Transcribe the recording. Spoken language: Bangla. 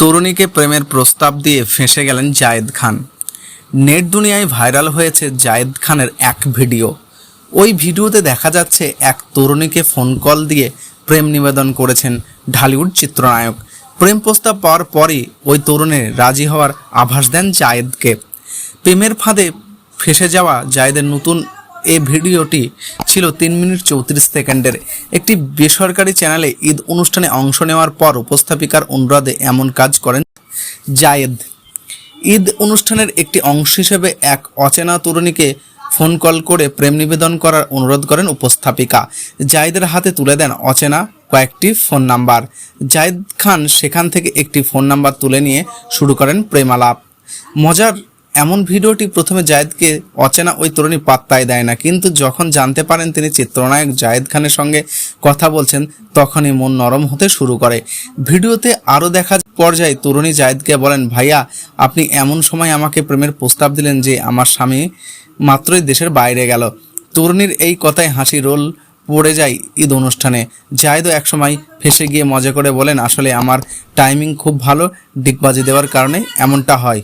তরুণীকে প্রেমের প্রস্তাব দিয়ে ফেঁসে গেলেন জায়েদ খান। নেট দুনিয়ায় ভাইরাল হয়েছে জায়েদ খানের এক ভিডিও। ওই ভিডিওতে দেখা যাচ্ছে এক তরুণীকে ফোন কল দিয়ে প্রেম নিবেদন করেছেন ঢালিউড চিত্রনায়ক। প্রেম প্রস্তাব পাওয়ার পরই ওই তরুণী রাজি হওয়ার আভাস দেন জায়েদকে। প্রেমের ফাঁদে ফেসে যাওয়া জায়েদের নতুন এই ভিডিওটি ছিল তিন মিনিট চৌত্রিশ সেকেন্ডের। একটি বেসরকারি চ্যানেলে ঈদ অনুষ্ঠানে অংশ নেওয়ার পর উপস্থাপিকার অনুরোধে এমন কাজ করেন জায়েদ। ঈদ অনুষ্ঠানের একটি অংশ হিসেবে এক অচেনা তরুণীকে ফোন কল করে প্রেম নিবেদন করার অনুরোধ করেন উপস্থাপিকা। জায়েদের হাতে তুলে দেন অচেনা কয়েকটি ফোন নাম্বার। জায়েদ খান সেখান থেকে একটি ফোন নাম্বার তুলে নিয়ে শুরু করেন প্রেমালাপ। মজার এমন ভিডিওটি প্রথমে জায়েদকে অচেনা ওই তরুণী পাত্তাই দেয় না, কিন্তু যখন জানতে পারেন তিনি চিত্রনায়ক জায়েদ খানের সঙ্গে কথা বলছেন, তখনই মন নরম হতে শুরু করে। ভিডিওতে আরও দেখা পর্যায়ে তরুণী জায়েদকে বলেন, ভাইয়া, আপনি এমন সময় আমাকে প্রেমের প্রস্তাব দিলেন যে আমার স্বামী মাত্রই দেশের বাইরে গেল। তরুণীর এই কথায় হাসি রোল পড়ে যায় ঈদ অনুষ্ঠানে। জায়েদও একসময় ফেসে গিয়ে মজা করে বলেন, আসলে আমার টাইমিং খুব ভালো, ডিগবাজি দেওয়ার কারণে এমনটা হয়।